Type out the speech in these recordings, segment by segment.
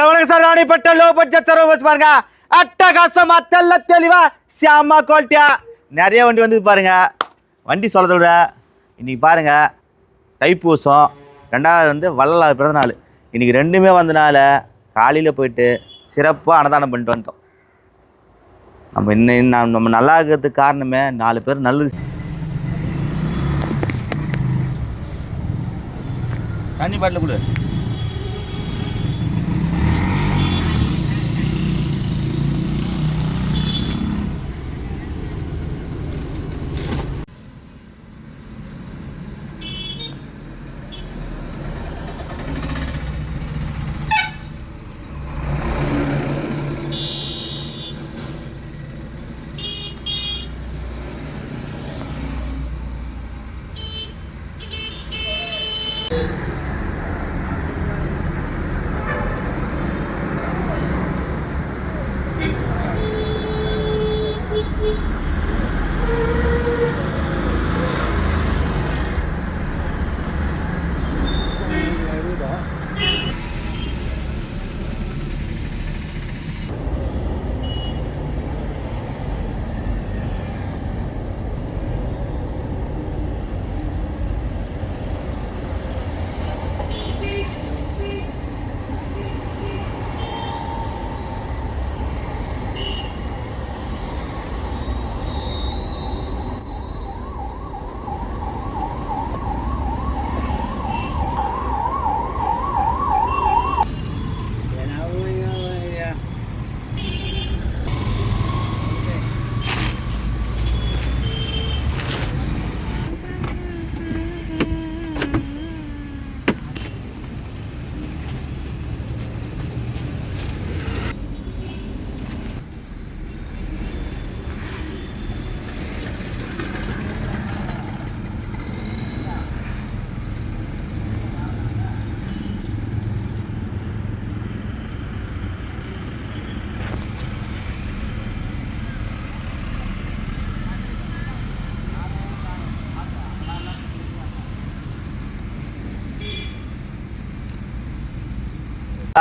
வணக்கம் sir Ranipet low budget sir bus பாருங்க அட்டகாசமா தெல்ல தெளிவா சியாமா குவாலிட்டியா நிறைய வண்டி வந்து பாருங்க. வண்டி சொல்கிறத விட இன்னைக்கு பாருங்க தைப்பூசம் ரெண்டாவது வந்து வள்ளலார் பிறந்த நாள் இன்னைக்கு ரெண்டுமே வந்தனால காலையில் போயிட்டு சிறப்பாக அன்னதானம் பண்ணிட்டு வந்தோம் நம்ம இன்னும் நம்ம- நம்ம நல்லா இருக்கிறதுக்கு காரணமே நாலு பேர் நல்லது. தண்ணி பாட்டில் கொடு.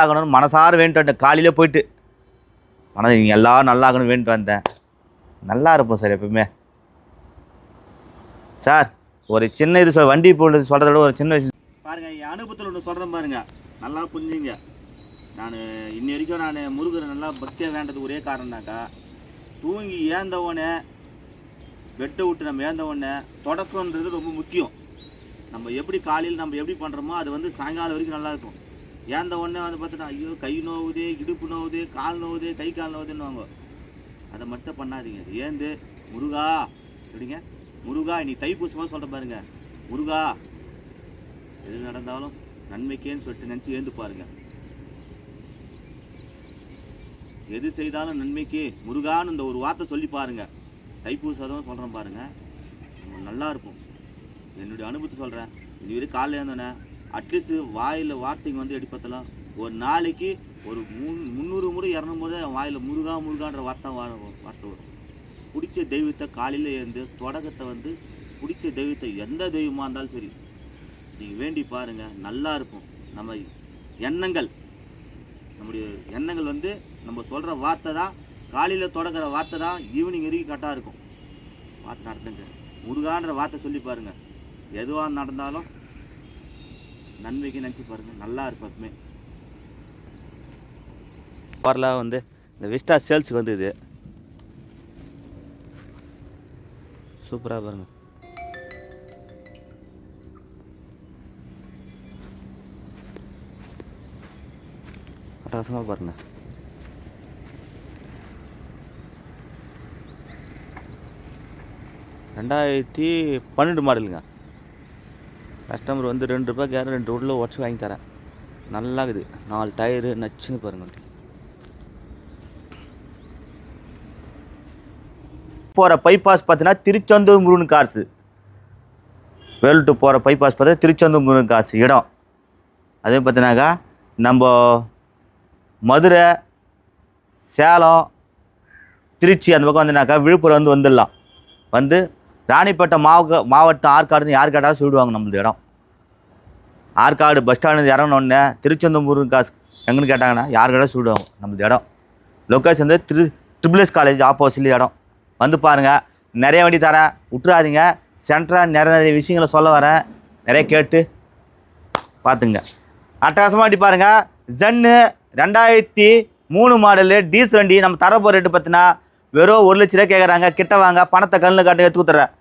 ஆகணும்னு மனசார வேண்டிட்டு வந்தேன். காலையில் போயிட்டு. ஆனால் நீங்கள் எல்லோரும் நல்லா ஆகணும்னு வேண்டிட்டு வந்தேன். நல்லா இருப்போம் சார் எப்பவுமே சார் ஒரு சின்ன இது சார் வண்டி போட்டு சொல்கிறத விட ஒரு சின்ன விஷயம். பாருங்கள் என் அனுபவத்தில் ஒன்று சொல்கிறேன் பாருங்கள் நல்லா புரிஞ்சுங்க. நான் இன்னி வரைக்கும் நான் முருகரை நல்லா பக்தியாக வேண்டது ஒரே காரணம்னாக்கா தூங்கி ஏந்தவொடனே பெட்டை விட்டு நம்ம ஏந்தவொடனே தொடக்கன்றது ரொம்ப முக்கியம். நம்ம எப்படி காலையில் நம்ம எப்படி பண்ணுறோமோ அது வந்து சாயங்காலம் வரைக்கும் நல்லா இருக்கும். ஏந்த உடனே வந்து பார்த்தோன்னா ஐயோ கை நோவுது இடுப்பு நோவுது கால் நோவுது கை கால் நோவுதுன்னுவாங்க. அதை மட்டும் பண்ணாதீங்க. ஏந்து? முருகா எப்படிங்க? முருகா நீ தைப்பூசமாக சொல்கிற பாருங்க. முருகா எது நடந்தாலும் நன்மைக்கேன்னு சொல்லிட்டு நினச்சி ஏந்து பாருங்க. எது செய்தாலும் நன்மைக்கு. முருகான்னு இந்த ஒரு வார்த்தை சொல்லி பாருங்க. தைப்பூசம் சொல்கிறேன் பாருங்க. நல்லா இருக்கும். என்னுடைய அனுபவத்தை சொல்கிறேன் இதுவரை காலையில் இருந்தோன்னே அட்லீஸ்ட் வாயில் வார்த்தைங்க வந்து எடுப்பத்தலாம் ஒரு நாளைக்கு ஒரு மூணு முந்நூறு முறை இரநூறு முறை வாயில் முருகா முருகான்ற வார்த்தை வார வார்த்தை வரும். பிடிச்ச தெய்வத்தை காலையில் எழுந்து தொடக்கத்தை வந்து பிடிச்ச தெய்வத்தை எந்த தெய்வமாக இருந்தாலும் சரி நீங்கள் வேண்டி பாருங்கள் நல்லா இருக்கும். நம்ம எண்ணங்கள் நம்முடைய எண்ணங்கள் வந்து நம்ம சொல்கிற வார்த்தை தான் காலையில் தொடங்குற வார்த்தை தான் ஈவினிங் வரைக்கும் கரெக்டாக இருக்கும். வார்த்தை நடத்துங்க முருகான்ற வார்த்தை சொல்லி பாருங்க. எதுவாக நடந்தாலும் நன்மைக்கு நினச்சி பாருங்கள் நல்லா இருக்கும் எப்பவுமே. வந்து இந்த விஸ்டா சேல்ஸுக்கு வந்து இது சூப்பராக பாருங்கள் அட்டகாசமாக பாருங்க. ரெண்டாயிரத்தி பன்னெண்டு மாடலுங்க கஸ்டமர் வந்து ரெண்டு ரூபாய் கேர ரெண்டு ரோட்டில் உடச்சி வாங்கி தரேன். நல்லா இருக்குது நாலு டயரு நச்சுன்னு பாருங்கள் போகிற பைபாஸ் பார்த்தீங்கன்னா திருச்செந்தூர் முருகன் காசு வேல்ட்டு போகிற பைபாஸ் பார்த்தா திருச்செந்தூர் முருகன் காசு இடம். அதே பார்த்தீங்கன்னாக்கா நம்ம மதுரை சேலம் திருச்சி அந்த பக்கம் வந்தீங்கன்னாக்கா விழுப்புரம் வந்து வந்துடலாம். வந்து ராணிப்பேட்டை மாவ மாவட்டம் ஆற்காடுன்னு யார் கேட்டாலும் சொல்லிடுவாங்க நம்மளது இடம். ஆற்காடு பஸ் ஸ்டாண்டு இறங்கினோடனே திருச்செந்தம்பூர் காசு எங்கன்னு கேட்டாங்கன்னா யார் கேட்டால் சொல்லிடுவாங்க நம்மளது இடம். லொக்கேஷன் வந்து திரு ட்ரிபிள்எஸ் காலேஜ் ஆப்போசிட்ல இடம். வந்து பாருங்கள் நிறைய வண்டி தரேன் விட்டுறாதீங்க. சென்டராக நிறைய நிறைய விஷயங்களை சொல்ல வரேன். நிறைய கேட்டு பார்த்துங்க. அட்டகாசமாக வண்டி பாருங்கள் ஜன்னு ரெண்டாயிரத்தி மூணு மாடலு டீசல் வண்டி. நம்ம தர போகிற ரேட்டு பார்த்தினா வெறும் ஒரு லட்ச ரூபா கேட்குறாங்க கிட்ட வாங்க பணத்தை கண்ணில் கட்ட எடுத்து கொடுத்துட்றேன்.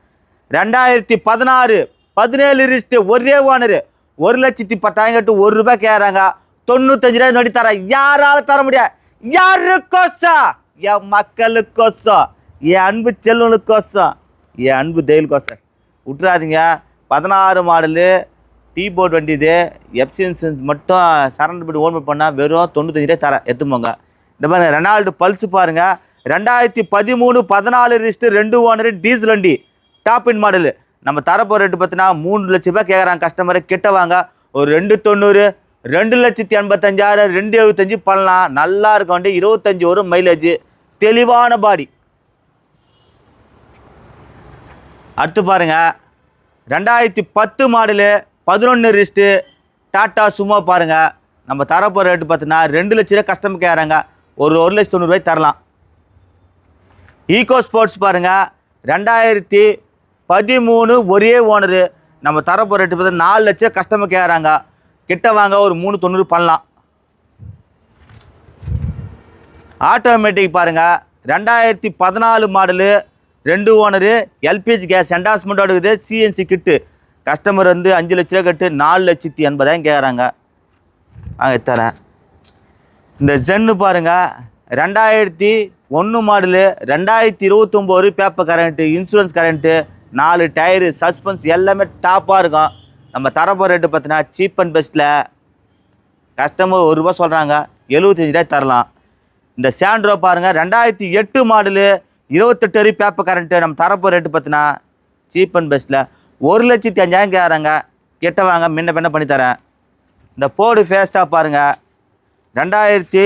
ரெண்டாயிரத்தி பதினாறு பதினேழு ரிஸ்ட்டு ஒரே ஓனர் ஒரு லட்சத்தி பத்தாயிரம் கட்டு ஒரு ரூபாய் கேட்குறாங்க. தொண்ணூத்தஞ்சு ரூபாய் வண்டி தரேன். யாரால தர முடியாது. யாருக்கோசம்? என் மக்களுக்கோசம். என் அன்பு செல்வனுக்கோசம். என் அன்பு தெய்வலுக்கோசம் விட்டுறாதீங்க. பதினாறு மாடலு டீ போர்ட் வண்டி இது. எப்சின்சன்ஸ் மட்டும் சரண்டர் பண்ணி ஓன் பண்ணால் வெறும் தொண்ணூத்தஞ்சு ரூபாய் தரேன். எடுத்துப்போங்க இந்த மாதிரி ரெனால்டு பல்ஸ் பாருங்கள் ரெண்டாயிரத்தி பதிமூணு பதினாலு ரிஸ்ட்டு ரெண்டு ஓனர் டீசல் வண்டி. Top end model. நம்ம தரப்போ ரேட்டு பார்த்தீங்கன்னா மூணு லட்ச ரூபாய் கேட்குறாங்க கஸ்டமரை கிட்ட வாங்க. ஒரு ரெண்டு தொண்ணூறு ரெண்டு லட்சத்தி எண்பத்தஞ்சாயிரம் ரெண்டு எழுபத்தஞ்சு பண்ணலாம். நல்லா இருக்கும் வந்து இருபத்தஞ்சி வரும் மைலேஜ் தெளிவான பாடி அடுத்து பாருங்க. ரெண்டாயிரத்தி பத்து மாடலு பதினொன்று ரிஸ்ட்டு டாட்டா சும்மா பாருங்க. நம்ம தரப்போகிற ரேட்டு பார்த்தீங்கன்னா ரெண்டு லட்ச ரூபா கஸ்டமர் கேட்குறாங்க ஒரு ஒரு லட்சத்தி தொண்ணூறுபாய் தரலாம். ஈகோ ஸ்போர்ட்ஸ் பாருங்க. ரெண்டாயிரத்தி பதிமூணு ஒரே ஓனரு நம்ம தரப்போ ரேட்டு பார்த்தா நாலு லட்சம் கஸ்டமர் கேட்குறாங்க கிட்ட வாங்க ஒரு மூணு தொண்ணூறு பண்ணலாம். ஆட்டோமேட்டிக் பாருங்க. ரெண்டாயிரத்தி பதினாலு மாடலு ரெண்டு ஓனரு எல்பிஜி கேஸ் என்டாஸ்மெண்ட்டோட இருக்குது. சிஎன்சி கிட்டு கஸ்டமர் வந்து அஞ்சு லட்ச ரூபா கட்டு நாலு லட்சத்தி எண்பதாயிரம் கேட்குறாங்க வாங்க தரேன் இந்த ஜென்னு பாருங்க. ரெண்டாயிரத்தி ஒன்று மாடலு ரெண்டாயிரத்தி இருபத்தொம்போது பேப்பர் கரண்ட்டு இன்சூரன்ஸ் கரண்ட்டு நாலு டயரு சஸ்பென்ஸ் எல்லாமே டாப்பாக இருக்கும். நம்ம தரப்போ ரேட்டு பார்த்தீங்கன்னா சீப் அண்ட் பெஸ்ட்டில் கஸ்டமர் ஒரு ரூபா சொல்கிறாங்க எழுபத்தஞ்சி ரூபாய் தரலாம். இந்த சாண்ட்ரோ பாருங்கள் ரெண்டாயிரத்தி எட்டு மாடலு இருபத்தெட்டு வரி பேப்பர் கரண்ட்டு நம்ம தரப்போ ரேட்டு பார்த்தினா சீப் அண்ட் பெஸ்ட்டில் ஒரு லட்சத்தி அஞ்சாயிரம் கேட்குறாங்க கிட்ட வாங்க முன்ன பின்ன பண்ணி தரேன். இந்த போர்டு ஃபேஸ்ட்டாக பாருங்கள் ரெண்டாயிரத்தி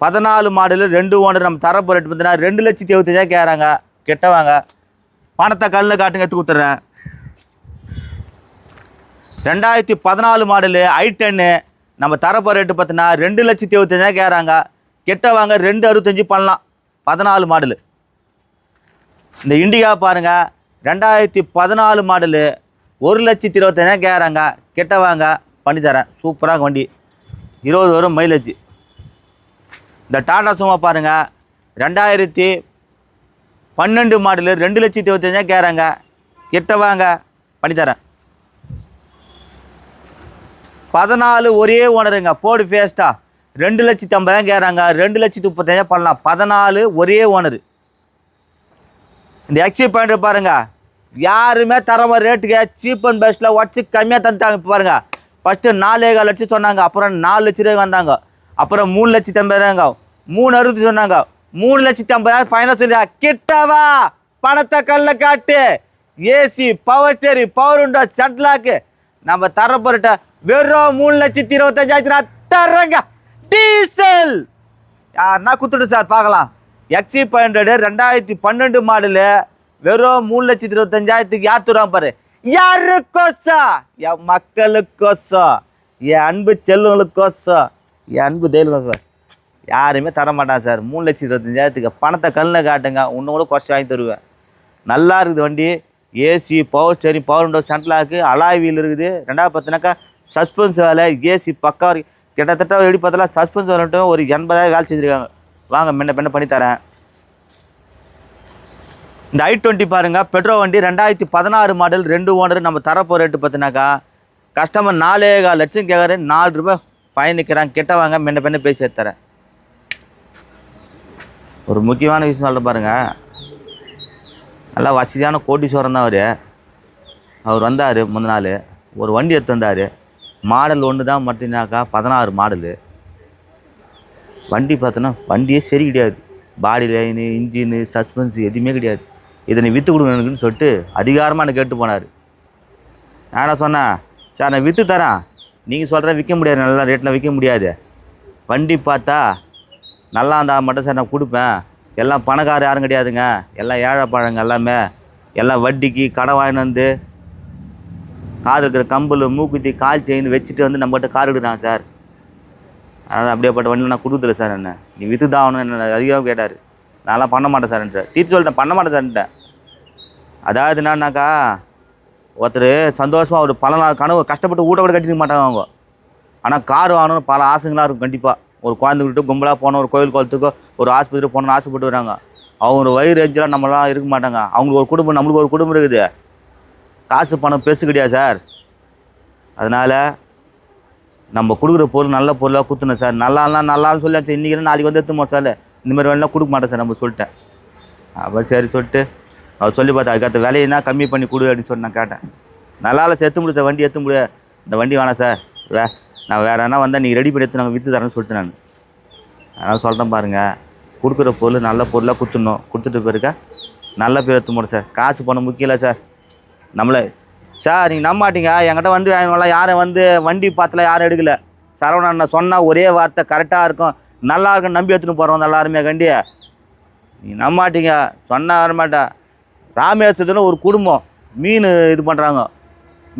பதினாலு மாடலு ரெண்டு ஓனர் நம்ம தரப்போ ரேட்டு பார்த்தீங்கன்னா ரெண்டு லட்சத்தி எழுபத்தஞ்சாயிரம் கேட்குறாங்க கிட்ட வாங்க பணத்தை கல்லில் காட்டுங்க எடுத்து கொடுத்துட்றேன் ரெண்டாயிரத்தி பதினாலு மாடலு ஐ டென்னு நம்ம தரப்போ ரேட்டு பார்த்தீங்கன்னா ரெண்டு லட்சத்தி இருபத்தஞ்சா கேட்குறாங்க கிட்ட வாங்க ரெண்டு அறுபத்தஞ்சு பண்ணலாம். பதினாலு மாடலு. இந்த இண்டிகா பாருங்க ரெண்டாயிரத்தி பதினாலு மாடலு ஒரு லட்சத்தி இருபத்தஞ்சா கேட்குறாங்க கெட்ட வாங்க பண்ணி தரேன். சூப்பராக வண்டி. இருபது வரும் மைலேஜ் இந்த டாடா சும்மா பாருங்க ரெண்டாயிரத்தி பன்னெண்டு மாடலு ரெண்டு லட்சத்தி இருபத்தஞ்சா கேட்குறாங்க கிட்ட வாங்க பண்ணித்தரேன். பதினாலு ஒரே ஓனருங்க. போடு ஃபேஸ்டா ரெண்டு லட்சத்தி ஐம்பதாயிரம் கேட்குறாங்க ரெண்டு லட்சத்தி முப்பத்தஞ்சா பண்ணலாம். பதினாலு ஒரே ஓனரு. இந்த எக்ஸி பாயிண்ட் பாருங்க. யாருமே தரம ரேட்டுக்கு சீப் அண்ட் பெஸ்ட்டில் உடச்சி கம்மியாக தந்துட்டாங்க. இப்போ பாருங்க. ஃபஸ்ட்டு நாலே கால் லட்சம் சொன்னாங்க. அப்புறம் நாலு லட்ச ரூபாய் வந்தாங்க. அப்புறம் மூணு லட்சத்தி ஐம்பதாயிரங்க மூணு அறுபது சொன்னாங்க. மூணு லட்சத்தி ஐம்பதாயிரம் ஃபைனல் சொல்லி கிட்டவா? பணத்தை கல்ல காட்டு. ஏசி பவர் ஸ்டேரி பவர் உண்டோ சென்ட்லாக்கு நம்ம தர போறட்ட வெறும் மூணு லட்சத்தி இருபத்தஞ்சாயிரத்தி தர்றேங்க. டீசல். யாருன்னா குத்துட்டு சார் பார்க்கலாம். எக்ஸி பன்னெண்டு ஹண்ட்ரடு ரெண்டாயிரத்தி பன்னெண்டு மாடலு வெறும் மூணு லட்சத்தி இருபத்தஞ்சாயிரத்துக்கு யார் தருவாங்க பாரு? யாருக்கோசம்? என் மக்களுக்கோசம். என் அன்பு செல்வங்களுக்கோசம். என் அன்பு தெய்வம் யாருமே தரமாட்டான் சார். மூணு லட்சத்தி இருபத்தஞ்சாயிரத்துக்கு பணத்தை கல்லில் காட்டுங்க. இன்னும் கூட குறைச்சி வாங்கி தருவேன். நல்லா இருக்குது வண்டி. AC power steering power window central lock alloy wheel இருக்குது. ரெண்டாவது பார்த்தினாக்கா சஸ்பென்ஸ் வேலை. ஏசி பக்கா கிட்டத்தட்ட எப்படி பார்த்தாலும் சஸ்பென்ஸ் வரட்டும் ஒரு எண்பதாயிரம் வேலை செஞ்சுருக்காங்க. வாங்க முன்ன பின்ன பண்ணி தரேன். இந்த ஐ டுவெண்ட்டி பாருங்கள் பெட்ரோல் வண்டி ரெண்டாயிரத்தி பதினாறு மாடல் ரெண்டு ஓனர் நம்ம தரப்போ ரேட்டு பார்த்தினாக்கா கஸ்டமர் நாலே கால் லட்சம் கேட்குற நாலு ரூபாய் பயணிக்கிறாங்க கிட்ட வாங்க முன்ன பின்ன பேசி தரேன் ஒரு முக்கியமான விஷயம் சொல்ல பாருங்கள் நல்லா வசதியான கோட்டீஸ்வரன் தான் அவர். அவர் வந்தார் முந்த நாள். ஒரு வண்டி எடுத்து வந்தார். மாடல் ஒன்று தான் மட்டும்னாக்கா பதினாறு மாடலு. வண்டி பார்த்தோன்னா வண்டியே சரி கிடையாது. பாடி லைனு இன்ஜினு சஸ்பென்ஸ் எதுவுமே கிடையாது. இதனை விற்று கொடுங்க சொல்லிட்டு அதிகாரமாக எனக்கு கேட்டு போனார். நான் சொன்னேன்? சார் நான் விற்று தரேன். நீங்கள் சொல்கிற விற்க முடியாது. நல்லா ரேட்டில் விற்க முடியாது. வண்டி பார்த்தா நல்லா இருந்தால் மட்டும் சார் நான் கொடுப்பேன். எல்லாம் பணக்கார யாரும் கிடையாதுங்க. எல்லாம் ஏழை பழங்க எல்லாமே. எல்லாம் வட்டிக்கு கடை வாங்கின்னு வந்து காது இருக்கிற கம்பல் மூக்குத்தி கால் செயின் வச்சுட்டு வந்து நம்மகிட்ட கார் எடுக்கிறாங்க சார். அதனால் அப்படியேப்பட்ட வண்டியில் நான் கொடுத்துல சார் என்ன. நீ விற்று தான் ஆகணும் என்ன அதிகமாக கேட்டார். நான்லாம் பண்ண மாட்டேன் சார் தீர்த்து சொல்லிட்டேன் பண்ண மாட்டேன் சார்ன்ட்டேன் அதாவது என்னன்னாக்கா ஒருத்தர் சந்தோஷமாக ஒரு பல நாள் கனவு கஷ்டப்பட்டு ஊட்ட கூட கட்டிக்க மாட்டாங்க அவங்க. ஆனால் கார் வாங்கணும்னு பல ஆசைங்களாக இருக்கும் கண்டிப்பாக ஒரு குழந்தைகிட்ட கும்பலாக போனோம் ஒரு கோயில் குளத்துக்கோ ஒரு ஆஸ்பத்திரி போனோம்னு ஆசைப்பட்டு வராங்க. அவங்க வயிறு எஞ்சலாம் நம்மளாம் இருக்க மாட்டாங்க. அவங்களுக்கு ஒரு குடும்பம் நம்மளுக்கு ஒரு குடும்பம் இருக்குது. காசு பணம் பெருசு கிடையாது சார். அதனால் நம்ம கொடுக்குற பொருள் நல்ல பொருளாக குத்துணும் சார். நல்லாலாம் நல்லான்னு சொல்லி சரி இன்றைக்கி நாளைக்கு வந்து எடுத்து சார் இந்த மாதிரி வேணால் கொடுக்க மாட்டேன் சார் நம்ம சொல்லிட்டேன். அப்போ சரி சொல்லிட்டு அவர் சொல்லி பார்த்தா அதுக்கடுத்த விலையினா கம்மி பண்ணி கொடு அப்படின்னு சொல்லி நான் கேட்டேன். நல்லா இல்லை சார் எத்து முடியும் சார் வண்டி எத்து முடியாது இந்த வண்டி வேணாம் சார். வே நான் வேறு என்ன வந்தால் நீங்கள் ரெடி பண்ணி எடுத்து நாங்கள் விற்று தரேன்னு சொல்லிட்டு நான். அதனால் சொல்கிறேன் பாருங்கள் கொடுக்குற பொருள் நல்ல பொருளாக குத்துணும் கொடுத்துட்டு பிறகு நல்ல பேர் எடுத்து முடியும் சார். காசு பணம் முக்கியம் இல்லை சார். நம்மளை சார் நீங்கள் நம்ப மாட்டீங்க என்கிட்ட வந்து வாங்கினவங்களாம் யாரும் வந்து வண்டி பார்த்துல யாரும் எடுக்கல. சரவணன் அண்ணன் சொன்னால் ஒரே வார்த்தை கரெக்டாக இருக்கும். நல்லா இருக்கும் நம்பி எடுத்துன்னு போகிறோம் எல்லாருமே கண்டி. நீ நம்ப மாட்டீங்க சொன்னால் வரமாட்டேன் ராமேஸ்வரத்தில் ஒரு குடும்பம். மீன் இது பண்ணுறாங்க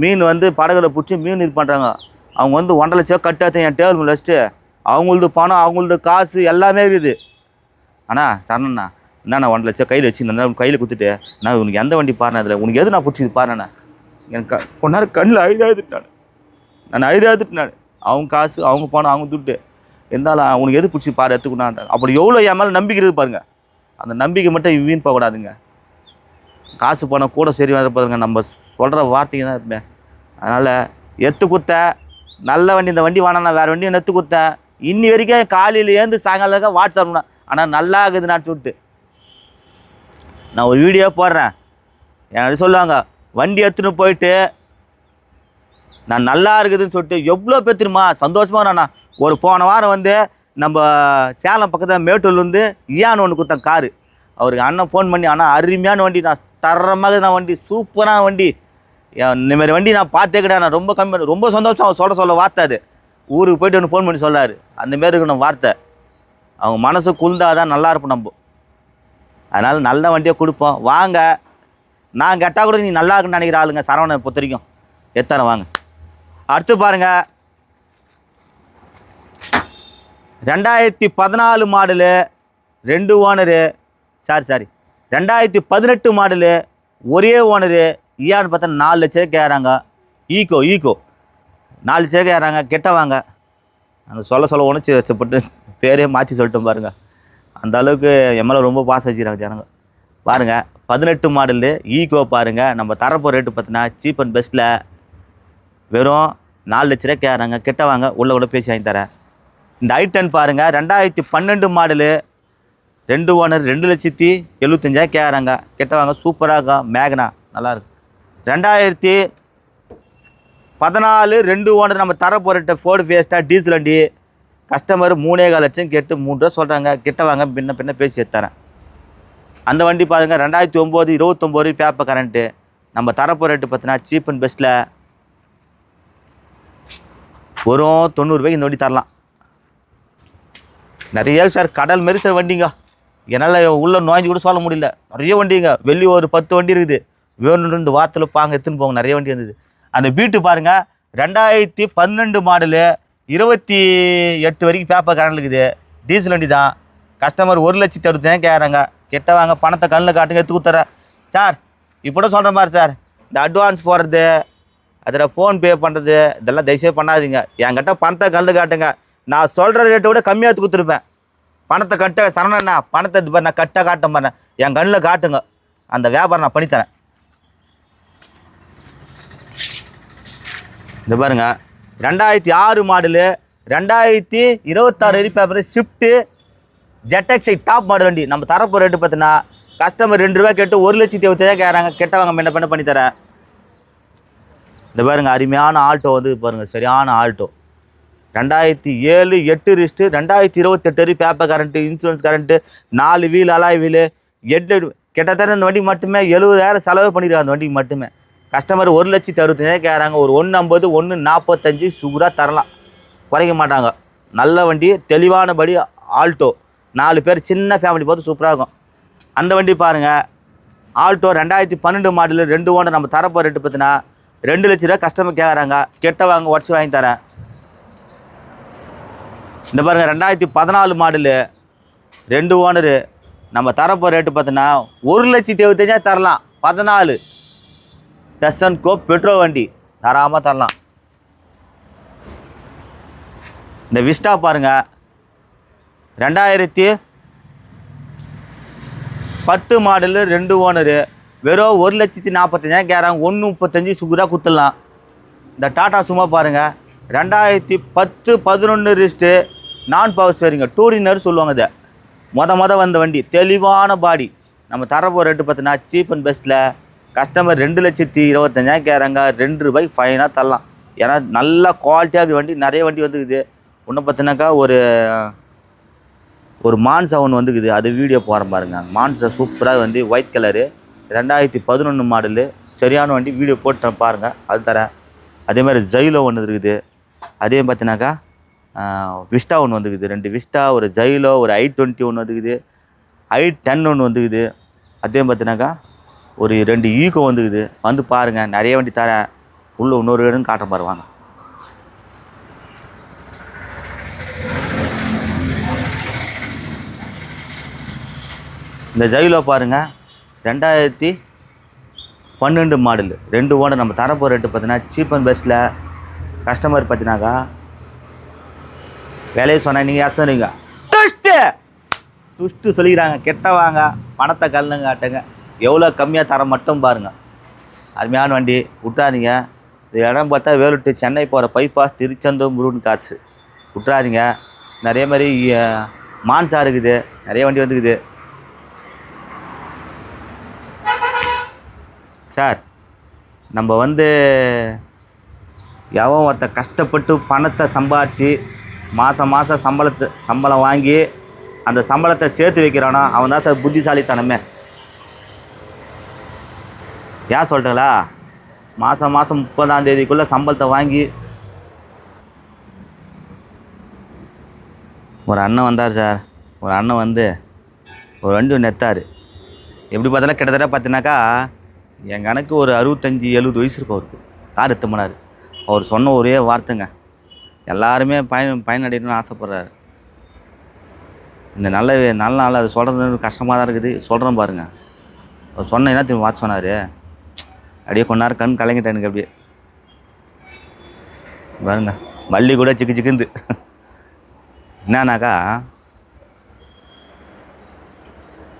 மீன் வந்து படகுல பிடிச்சி மீன் இது பண்ணுறாங்க அவங்க வந்து ஒன்றரை லட்சம் கட்டாச்சு என் டேபிள் மேலே வச்சுட்டு அவங்களது பணம் அவங்களது காசு எல்லாமே இருக்குது. அண்ணா சரணண்ணா என்னண்ணா ஒன்றரை லட்சம் கையில் வச்சு நான் கையில் கொடுத்துட்டு நான் உனக்கு எந்த வண்டி பாருண்ணா அதில் உனக்கு எது நான் பிடிச்சது பாருண்ணா எனக்கு க- கொஞ்ச நேரம் கண்ணில் அழுதாதுட்டு நான். நான் அழுதாதுட்டு நான். அவங்க காசு அவங்க பணம் அவங்க துட்டு. இருந்தாலும் உனக்கு எது பிடிச்சி பாரு எடுத்துக்கணான் அப்படி எவ்வளோ என் மேலே நம்பிக்கை இருக்குது அந்த நம்பிக்கை மட்டும் வீண் போகக்கூடாதுங்க. காசு பணம் கூட சரி வர பாருங்க. நம்ம சொல்கிற வார்த்தைங்க தான் இருப்பேன் அதனால் எத்து குத்த நல்ல வண்டி இந்த வண்டி வேணாம் நான் வேறு வண்டி நெத்து கொடுத்தேன். இன்னி வரைக்கும் காலையில் ஏந்து சாயங்காலம் வாட்ஸ்அப் ஆனால் நல்லா இருக்குது நான் விட்டு நான் ஒரு வீடியோ போடுறேன். எனக்கு சொல்லுவாங்க வண்டி எடுத்துன்னு போயிட்டு நான் நல்லா இருக்குதுன்னு சொல்லிட்டு எவ்வளோ பேர் தெரியுமா? சந்தோஷமாக நான் ஒரு போன வாரம் வந்து நம்ம சேலம் பக்கத்தில் மேட்டூர்லேருந்து இயான் ஒன்று கொடுத்தேன் காரு. அவருக்கு அண்ணன் ஃபோன் பண்ணி ஆனால் அருமையான வண்டி நான் தரமாக நான் வண்டி சூப்பரான வண்டி இந்தமாரி இந்த மாதிரி வண்டி நான் பார்த்தே கிடையாது நான் ரொம்ப கம்மி ரொம்ப சந்தோஷம் அவர் சொல்ல சொல்ல வார்த்தை அது. ஊருக்கு போயிட்டு ஒன்று ஃபோன் பண்ணி சொல்றாரு அந்த மாரி இருக்கணும் வார்த்தை. அவங்க மனசு குளிர்ந்தாதான் நல்லா இருப்போம் நம்ம. அதனால் நல்ல வண்டியை கொடுப்போம். வாங்க. நான் கேட்டால் கூட நீ நல்லா இருக்குன்னு நினைக்கிற ஆளுங்க சரவணை பொறுத்த வரைக்கும். எத்தனை வாங்க. அடுத்து பாருங்கள் ரெண்டாயிரத்தி பதினாலு மாடலு ரெண்டு ஓனரு சாரி சாரி. ரெண்டாயிரத்தி பதினெட்டு மாடலு ஒரே ஓனரு ஏன்னு பார்த்தா நாலு லட்ச ரூபா கேட்குறாங்க ஈகோ ஈகோ. நாலு லட்சம் கேட்குறாங்க கெட்ட வாங்க அந்த சொல்ல சொல்ல உணர்ச்சி வச்சப்பட்டு பேரே மாற்றி சொல்லிட்டோம் பாருங்கள் அந்த அளவுக்கு என் மேலே ரொம்ப பாசம் வச்சுக்கிறாங்க ஜனங்க. பாருங்கள் பதினெட்டு மாடலு ஈகோ பாருங்கள் நம்ம தரப்போ ரேட்டு பார்த்தீங்கன்னா சீப் அண்ட் பெஸ்ட்டில் வெறும் நாலு லட்ச ரூபா கேட்குறாங்க கெட்டவாங்க உள்ள கூட பேசி வாங்கி தரேன். இந்த ஐ டென் பாருங்கள் ரெண்டாயிரத்தி பன்னெண்டு மாடலு ரெண்டு ஓனர் ரெண்டு லட்சத்தி எழுபத்தஞ்சாயிரம் கேட்குறாங்க கெட்டவாங்க சூப்பராக இருக்கும் மேக்னா நல்லாயிருக்கு ரெண்டாயிரத்தி பதினாலு ரெண்டு ஓனர் நம்ம தர போகிற ஃபோர்டு ஃபேஸ்ட்டாக டீசல் வண்டி. கஸ்டமர் மூணே கால் லட்சம் கெட்டு மூணு ரூபா சொல்கிறாங்க கிட்ட வாங்க பின்ன பின்ன பேசி எடுத்தாரேன் அந்த வண்டி பாருங்க ரெண்டாயிரத்தி ஒம்பது இருபத்தொம்போது பேப்பர் கரண்ட்டு நம்ம தரப்போ ரேட்டு பார்த்தீங்கன்னா சீப் அண்ட் பெஸ்ட்டில் வெறும் தொண்ணூறுபாய்க்கு இந்த வண்டி தரலாம். நிறைய சார் கடல் மாரி சார் வண்டிங்க. என்னால் உள்ளே நோய்ஞ்சு கூட சொல்ல முடியல. நிறைய வண்டிங்க. வெளியே ஒரு பத்து வண்டி இருக்குது. வேணும் ரெண்டு வாரத்தில் பாங்க எடுத்துன்னு போங்க நிறைய வண்டி இருந்தது அந்த பீட்டு பாருங்க ரெண்டாயிரத்தி பன்னெண்டு மாடலு இருபத்தி எட்டு வரைக்கும் பேப்பர் கரண்ட் இருக்குது. டீசல் வண்டி தான். கஸ்டமர் ஒரு லட்சத்தி அறுபத்தேன் கேட்குறாங்க. கிட்ட வாங்க பணத்தை கண்ணில் காட்டுங்க எடுத்து கொடுத்துறேன். சார் இப்போ சொல்கிற சொல்கிறேன் சார் இந்த அட்வான்ஸ் போடுறது அதில் ஃபோன்பே பண்ணுறது இதெல்லாம் தயவுசெய்து பண்ணாதீங்க. என்கிட்ட பணத்தை கல்லு காட்டுங்க. நான் சொல்கிற ரேட்டை விட கம்மியாக எடுத்து கொடுத்துருப்பேன். பணத்தை கட்ட சரணண்ணா பணத்தை இது நான் கட்ட காட்ட மாட்டேன் என் கண்ணில் காட்டுங்க. அந்த வியாபாரம் நான் பண்ணித்தரேன். இந்த பாருங்க. ரெண்டாயிரத்தி ஆறு மாடலு ரெண்டாயிரத்தி இருபத்தாறு எரி பேப்பர் ஷிஃப்ட்டு ஜெட்டெக்ஸை டாப் மாடல் வண்டி. நம்ம தரப்போ ரேட்டு பார்த்தீங்கன்னா கஸ்டமர் ரெண்டு ரூபா கேட்டு ஒரு லட்சத்தி இருபத்தாயிரம் கேட்குறாங்க கெட்டவங்க என்ன பண்ண பண்ணித்தரேன் இந்த பாருங்க அருமையான ஆல்டோ வந்து பாருங்கள் சரியான ஆல்டோ. ரெண்டாயிரத்தி ஏழு எட்டு ரிஸ்ட்டு ரெண்டாயிரத்தி இருபத்தெட்டு வரை பேப்பர் கரண்ட்டு இன்சூரன்ஸ் கரண்ட்டு நாலு வீல் அலாய் வீல் எட்டு கிட்டத்தட்ட இந்த வண்டி மட்டுமே எழுபதாயிரம் செலவு பண்ணிடுறாங்க அந்த வண்டிக்கு மட்டுமே. கஸ்டமர் ஒரு லட்சத்தி அறுபத்தஞ்சாயிரம் கேட்குறாங்க ஒரு ஒன்று ஐம்பது ஒன்று நாற்பத்தஞ்சு சுகராக தரலாம். குறைக்க மாட்டாங்க. நல்ல வண்டி தெளிவானபடி ஆல்டோ. நாலு பேர் சின்ன ஃபேமிலி பார்த்து சூப்பராக இருக்கும். அந்த வண்டி பாருங்கள் ஆல்டோ ரெண்டாயிரத்தி பன்னெண்டு மாடலு ரெண்டு ஓனர் நம்ம தரப்போ ரேட்டு பார்த்தீங்கன்னா ரெண்டு லட்ச ரூபா கஸ்டமர் கேட்குறாங்க கெட்ட வாங்க உடச்சி வாங்கி தரேன். இந்த பாருங்கள் ரெண்டாயிரத்தி பதினாலு மாடலு ரெண்டு ஓனரு நம்ம தரப்போ ரேட்டு பார்த்தோன்னா ஒரு லட்சத்தி எழுபத்தஞ்சா தரலாம். பதினாலு. டசன் கோப் பெட்ரோல் வண்டி. தாராளமாக தரலாம். இந்த விஸ்டா பாருங்க. ரெண்டாயிரத்தி பத்து மாடலு ரெண்டு ஓனரு. வெறும் ஒரு லட்சத்தி நாற்பத்தஞ்சாயிரம் கேட்குறாங்க ஒன்று முப்பத்தஞ்சு சுகுராக குத்துடலாம். இந்த டாடா சும்மா பாருங்கள் ரெண்டாயிரத்தி பத்து பதினொன்று ரிஸ்ட்டு நான் பவர் சரிங்க டூரினர் சொல்லுவாங்க இதை. மொத மொதல் வந்த வண்டி. தெளிவான பாடி நம்ம தரப்போ ரேட்டு பார்த்தீங்கன்னா சீப் அண்ட் பெஸ்ட்டில் கஸ்டமர் ரெண்டு லட்சத்தி இருபத்தஞ்சாயிரம் கேட்குறாங்க ரெண்டு ரூபாய்க்கு ஃபைனாக தரலாம். ஏன்னா நல்லா குவாலிட்டியாக வண்டி. நிறைய வண்டி வந்துக்குது ஒன்று பார்த்தினாக்கா ஒரு ஒரு மான்சா ஒன்று வந்துக்குது அது வீடியோ போகிறேன் பாருங்க. மான்சா சூப்பராக வந்து ஒயிட் கலரு ரெண்டாயிரத்தி பதினொன்று மாடலு சரியான வண்டி வீடியோ போட்டுறேன் பாருங்கள் அது தரேன். அதே மாதிரி ஜைலோ ஒன்று இருக்குது அதே பார்த்தினாக்கா விஸ்டா ஒன்று வந்துக்குது ரெண்டு விஸ்டா ஒரு ஜைலோ ஒரு ஐ டுவெண்ட்டி ஒன்று வந்துக்குது ஐ டென் ஒன்று வந்துக்குது அதே பார்த்தினாக்கா ஒரு ரெண்டு ஈகோ வந்துக்குது. வந்து பாருங்கள் நிறைய வண்டி தரேன் உள்ள இன்னொரு வீடுன்னு காட்ட பாருவாங்க இந்த ஜைலோ பாருங்கள் ரெண்டாயிரத்தி பன்னெண்டு மாடலு. ரெண்டு ஓனர் நம்ம தரப்போ ரேட்டு பார்த்தீங்கன்னா சீப் அண்ட் பெஸ்ட்டில் கஸ்டமர் பார்த்தீங்கன்னாக்கா வேலையை சொன்னால் நீங்கள் ஏசுறீங்க ட்விஸ்ட்டு ட்விஸ்ட்டு சொல்லிக்கிறாங்க கெட்டவாங்க பணத்தை கல்லுங்க காட்டுங்க எவ்வளோ கம்மியாக தர மட்டும் பாருங்கள் அருமையான வண்டி விட்றாதீங்க இந்த இடம் பார்த்தா வேலுட்டு சென்னை போகிற பைபாஸ் திருச்செந்தூர் முருகன் காசு. விட்றாதீங்க நிறைய மாதிரி மான்சா இருக்குது. நிறைய வண்டி வந்துக்குது. சார் நம்ம வந்து எவன் ஒருத்த கஷ்டப்பட்டு பணத்தை சம்பாதிச்சு மாதம் மாதம் சம்பளத்தை சம்பளம் வாங்கி அந்த சம்பளத்தை சேர்த்து வைக்கிறானோ? அவன் தான் சார் புத்திசாலித்தனமே. ஏன் சொல்லிட்டங்களா மாதம் மாதம் முப்பதாம் தேதிக்குள்ளே சம்பளத்தை வாங்கி. ஒரு அண்ணன் வந்தார் சார். ஒரு அண்ணன் வந்து ஒரு வண்டி ஒன்று எப்படி பார்த்தாலும் கிட்டத்தட்ட பார்த்தீங்கன்னாக்கா என் கணக்கு ஒரு அறுபத்தஞ்சி எழுபது வயசு இருக்கும் அவருக்கு. கார் எடுத்து அவர் சொன்ன ஒரே வார்த்தைங்க. எல்லாருமே பயன் பயனடையணும்னு ஆசைப்பட்றாரு. இந்த நல்ல நல்ல நாள் அது சொல்கிறது கஷ்டமாக தான் இருக்குது. சொல்கிறேன் பாருங்கள் அவர் சொன்ன என்ன திரும்ப வாட்ச் சொன்னார்? அப்படியே கொஞ்ச நேரம் கண் கலங்கிட்டேன் அப்படியே. பாருங்க மல்லி கூட சிக்கு சிக்குந்து. என்னன்னாக்கா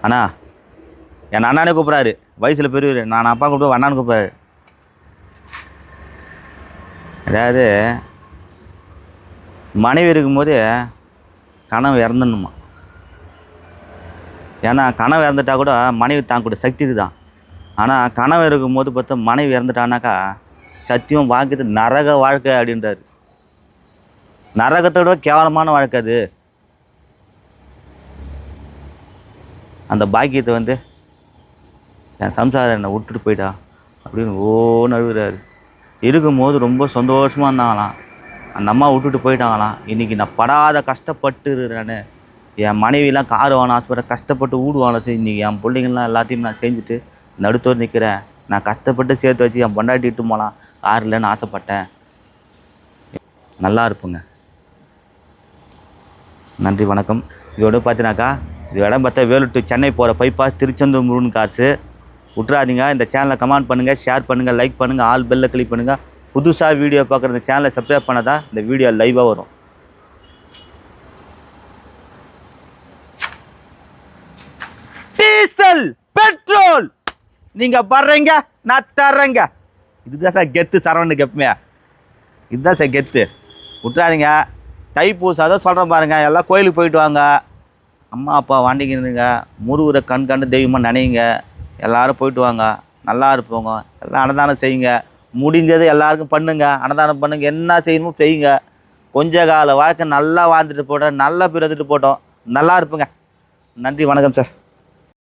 அண்ணா என் அண்ணானே கூப்பிட்றாரு. வயசில் பெரியவர். நான் அப்பா கூப்பிட்டு அண்ணான்னு கூப்பிட்றாரு. அதாவது மனைவி இருக்கும்போது கனவு இறந்துடணுமா ஏன்னா கனவு இறந்துட்டா கூட மனைவி தான் கூட சக்தி தான் ஆனால் கனவு இருக்கும்போது பார்த்தா மனைவி இறந்துட்டானாக்கா சத்தியம் வாழ்க்கை நரக வாழ்க்கை அப்படின்றாரு. நரகத்தை விட கேவலமான வாழ்க்கை அது. அந்த பாக்கியத்தை வந்து என் சம்சாரம் என்னை விட்டுட்டு போயிட்டா? அப்படின்னு ஓ நழுவுறாரு. இருக்கும்போது ரொம்ப சந்தோஷமாக இருந்தாங்களாம். அந்த அம்மா விட்டுட்டு போயிட்டாங்களாம். இன்றைக்கி நான் படாத கஷ்டப்பட்டு கஷ்டப்பட்டுறேன்னு என் மனைவிலாம் கார் வாங்க ஆசைப்பட்ட கஷ்டப்பட்டு வீடு சரி இன்றைக்கி என் பிள்ளைங்கள்லாம் எல்லாத்தையும் நான் செஞ்சுட்டு நடுத்தோர் நிற்கிறேன் நான் கஷ்டப்பட்டு சேர்த்து வச்சு என் பொண்டாட்டிட்டு போகலாம் கார் இல்லைன்னு ஆசைப்பட்டேன். நல்லா இருப்புங்க. நன்றி வணக்கம். இதோட பார்த்தீங்கன்னாக்கா இது இடம் பார்த்தா வேலூர் to சென்னை போகிற பைபாஸ் திருச்செந்தூர் முருகன் காசு விட்றாதீங்க இந்த சேனலை கமெண்ட் பண்ணுங்கள் ஷேர் பண்ணுங்கள் லைக் பண்ணுங்கள் ஆல் பெல்ல கிளிக் பண்ணுங்கள் புதுசாக வீடியோ பார்க்குற இந்த சேனலை சப்ஸ்கிரைப் பண்ணாதான் இந்த வீடியோ லைவாக வரும் டீசல் பெட்ரோல் நீங்கள் படுறீங்க நான் தர்றேங்க. இதுதான் சார் கெத்து சரவணனுக்கு எப்பவுமே இதுதான் சார் கெத்து விட்றாதீங்க தைப்பூசம் அதை சொல்கிறேன் பாருங்கள் எல்லாம் கோயிலுக்கு போயிட்டு வாங்க. அம்மா அப்பா வாண்டிக்கிறதுங்க முருகரை கண் கண்டு தெய்வமாக நினைங்க. எல்லாரும் போயிட்டு வாங்க. நல்லா இருப்போங்க. எல்லாம் அன்னதானம் செய்யுங்க. முடிஞ்சது எல்லாருக்கும் பண்ணுங்க. அன்னதானம் பண்ணுங்க. என்ன செய்யணுமோ செய்யுங்க. கொஞ்ச கால வாழ்க்கை நல்லா வாழ்ந்துட்டு போட்டோம். நல்லா பிறந்துட்டு போட்டோம். நல்லா இருப்புங்க. நன்றி வணக்கம் சார்